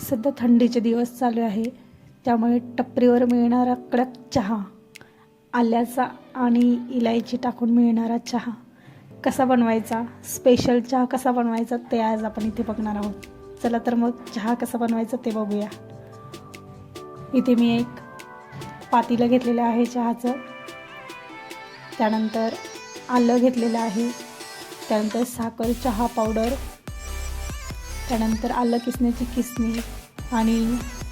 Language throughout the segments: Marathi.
सध्या थंडीचे दिवस चालू आहे. त्यामुळे टपरीवर मिळणारा कडक चहा आल्याचा आणि इलायची टाकून मिळणारा चहा कसा बनवायचा? स्पेशल चहा कसा बनवायचा? ते आज आपण इथे बघणार आहोत. चला तर मग चहा कसा बनवायचा ते बघूया. इथे मी एक पातीलं घेतलेलं आहे चहाचं. त्यानंतर आलं घेतलेलं आहे. त्यानंतर साखर चहा पावडर त्यानंतर आलं किसण्याची किसणी आणि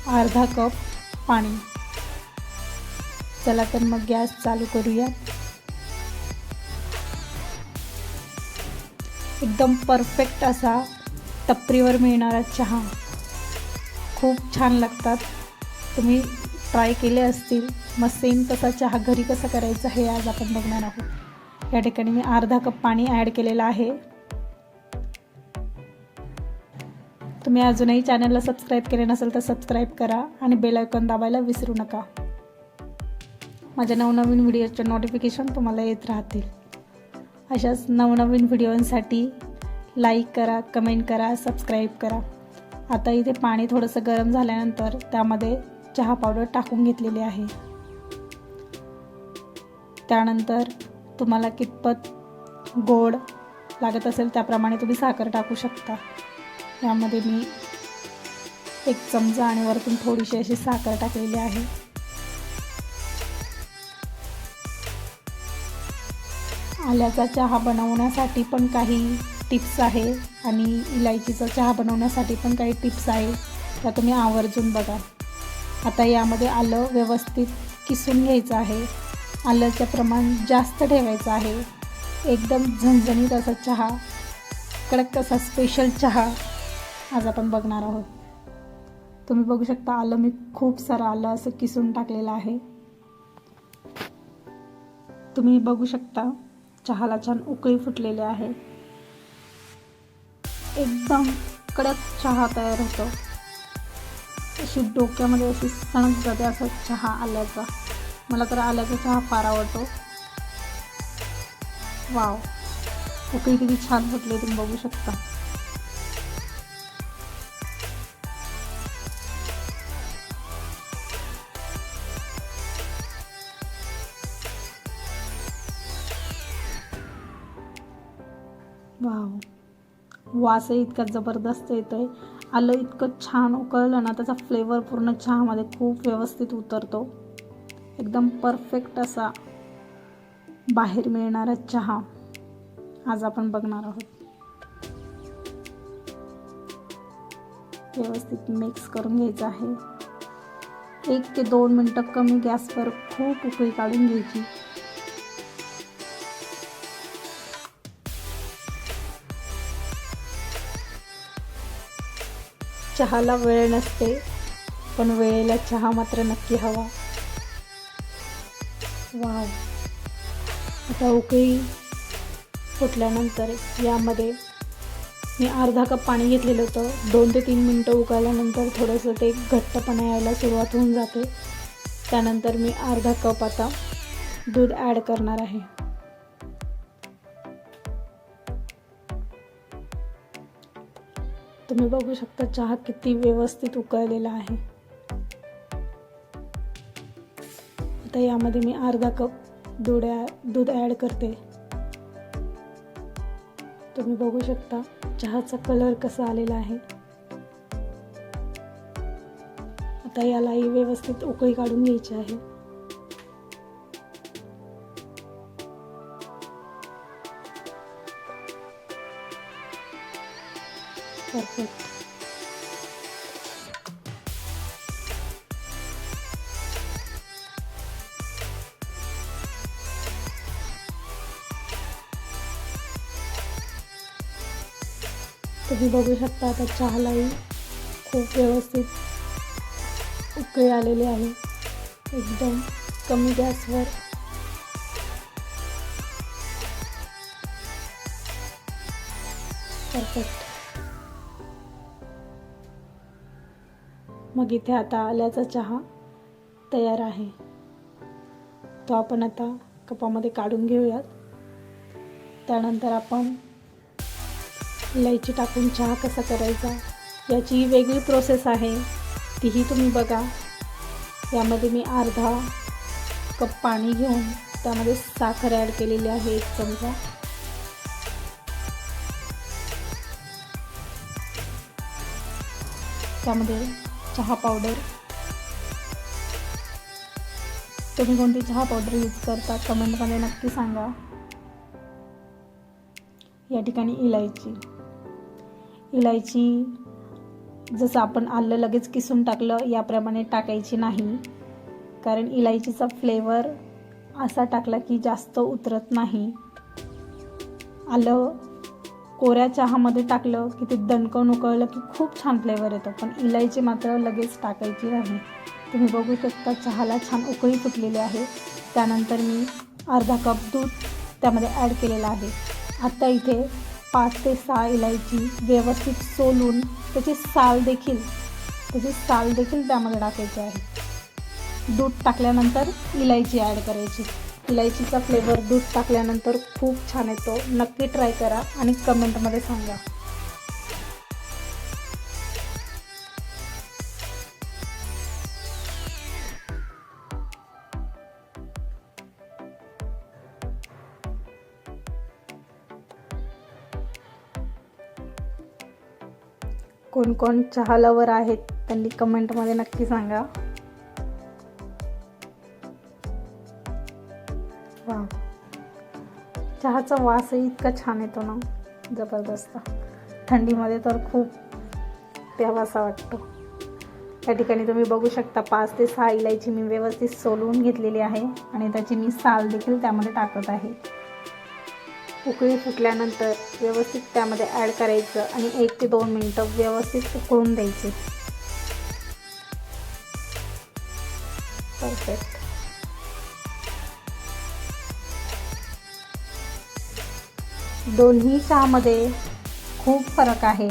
अर्धा कप पाणी. चला तर मग गॅस चालू करूया एकदम परफेक्ट असा टपरीवर मिळणारा चहा. खूप छान लागतात. तुम्ही ट्राय केले असतील मग सेम तसा चहा घरी कसा करायचा हे आज आपण बघणार आहोत. या ठिकाणी मी अर्धा कप पाणी ॲड केलेलं आहे. तुम्ही अजूनही चॅनलला सबस्क्राईब केले नसेल तर सबस्क्राईब करा आणि बेल आयकॉन दाबायला विसरू नका. माझ्या नवनवीन व्हिडिओचे नोटिफिकेशन तुम्हाला येत राहतील. अशाच नवनवीन व्हिडिओंसाठी लाईक करा कमेंट करा सबस्क्राईब करा. आता इथे पाणी थोडंसं गरम झाल्यानंतर त्यामध्ये चहा पावडर टाकून घेतलेली आहे. त्यानंतर तुम्हाला कितपत गोड लागत असेल त्याप्रमाणे तुम्ही साखर टाकू शकता. यामध्ये मी एक चमचा आणि वरतून थोडीशी अशी साखर टाकलेली आहे. आल्याचा चहा बनवण्यासाठी पण काही टिप्स आहे आणि इलायचीचा चहा बनवण्यासाठी पण काही टिप्स आहे. त्या तुम्ही आवर्जून बघा. आता यामध्ये आलं व्यवस्थित किसून घ्यायचं आहे. आल्याचं प्रमाण जास्त ठेवायचं आहे. एकदम झणझणीत असा चहा. कडक असा स्पेशल चहा. आज आपण बघणार आहोत. तुम्ही बघू शकता आलं मी खूप सारं आलं असं किसून टाकलेलं आहे. तुम्ही बघू शकता चहाला छान उकळी फुटलेली आहे. एकदम कडक चहा तयार होतो. अशी डोक्यामध्ये अशी सणक जाते असा चहा आल्याचा. मला तर आल्याचा चहा फार आवडतो. वाव. उकळी किती छान फुटली तुम्ही बघू शकता. वाव. वासही इतका जबरदस्त येतो आहे आलं इतकं छान उकळलं ना त्याचा फ्लेवर पूर्ण चहामध्ये खूप व्यवस्थित उतरतो. एकदम परफेक्ट असा बाहेर मिळणारा चहा आज आपण बघणार आहोत. व्यवस्थित मिक्स करून घ्यायचं आहे. एक ते दोन मिनटं कमी गॅसवर खूप उकळी काढून घ्यायची. चहाला वेळ नसते पण वेळेला चहा मात्र नक्की हवा. वाव. आता उकळी फुटल्यानंतर यामध्ये मी अर्धा कप पाणी घेतलेलं होतं. दोन ते तीन मिनटं उकळल्यानंतर थोडंसं ते घट्टपणा यायला सुरुवात होऊन जाते. त्यानंतर मी अर्धा कप आता दूध ॲड करणार आहे. तुम्ही बघू शकता चहा किती व्यवस्थित उकळलेला आहे. आता यामध्ये मी अर्धा कप दूध दूध ॲड करते. तुम्ही बघू शकता चहाचा कलर कसा आलेला आहे. आता यालाही व्यवस्थित उकळी काढून घ्यायची आहे. परफेक्ट तुम्ही बघू शकता आता चहालाही खूप व्यवस्थित उकळी आलेली आहे. एकदम कमी गॅसवर. परफेक्ट मग इथे आता आल्याचा चहा तयार आहे. तो आपण आता कपामध्ये काढून घेऊयात. त्यानंतर आपण इलायची टाकून चहा कसा करायचा याची वेगळी प्रोसेस आहे. तीही तुम्ही बघा. यामध्ये मी अर्धा कप पाणी घेऊन त्यामध्ये साखर ॲड केलेली आहे एक चमचा. त्यामध्ये चहा पावडर. तुम्ही कोणती चहा पावडर यूज करता? कमेंटमध्ये नक्की सांगा. या ठिकाणी इलायची. इलायची जसं आपण आलं लगेच किसून टाकलं याप्रमाणे टाकायची नाही. कारण इलायचीचा फ्लेवर असा टाकला की जास्त उतरत नाही. आलं कोऱ्या चहामध्ये टाकलं की ते दणकन उकळलं की खूप छान फ्लेवर येतो. पण इलायची मात्र लगेच टाकायची नाही. तुम्ही बघू शकता चहाला छान उकळी फुटलेली आहे. त्यानंतर मी अर्धा कप दूध त्यामध्ये ॲड केलेलं आहे. आत्ता इथे पाच ते सहा इलायची व्यवस्थित सोलून त्याची साल देखील त्याची साल देखील त्यामध्ये टाकायची आहे. दूध टाकल्यानंतर इलायची ॲड करायची. इलायचीचा फ्लेवर दूध टाकल्यानंतर खूप छान येतो. नक्की ट्राय करा आणि कमेंटमध्ये सांगा. कोण कोण चहा लवर आहेत त्यांनी कमेंटमध्ये नक्की सांगा. चहाचा वासही इतका छान येतो ना जबरदस्त. थंडीमध्ये तर खूप प्यावासा वाटतो. त्या ठिकाणी तुम्ही बघू शकता पाच ते सहा इलायची मी व्यवस्थित सोलवून घेतलेली आहे आणि त्याची मी साल देखील त्यामध्ये टाकत आहे. उकळी फुटल्यानंतर व्यवस्थित त्यामध्ये ॲड करायचं आणि एक ते दोन मिनटं व्यवस्थित उकळून द्यायचे. परफेक्ट दोन्ही चहामध्ये खूप फरक आहे.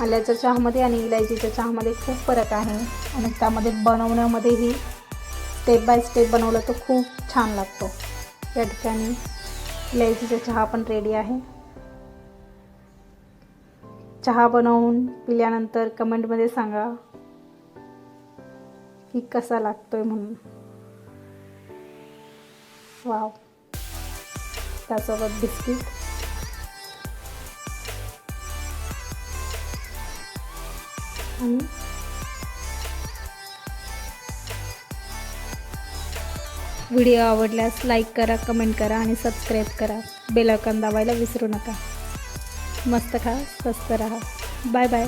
आल्याच्या चहामध्ये आणि इलायचीच्या चहामध्ये खूप फरक आहे. आणि त्यामध्ये बनवण्यामध्येही स्टेप बाय स्टेप बनवलं तर खूप छान लागतो. या ठिकाणी इलायचीचा चहा पण रेडी आहे. चहा बनवून पिल्यानंतर कमेंटमध्ये सांगा की कसा लागतोय म्हणून. वाव त्यासोबत बिस्किट. आणि व्हिडिओ आवडल्यास लाईक करा कमेंट करा आणि सबस्क्राईब करा. बेल आयकॉन दाबायला विसरू नका. मस्त खा स्वस्त राहा. Bye bye.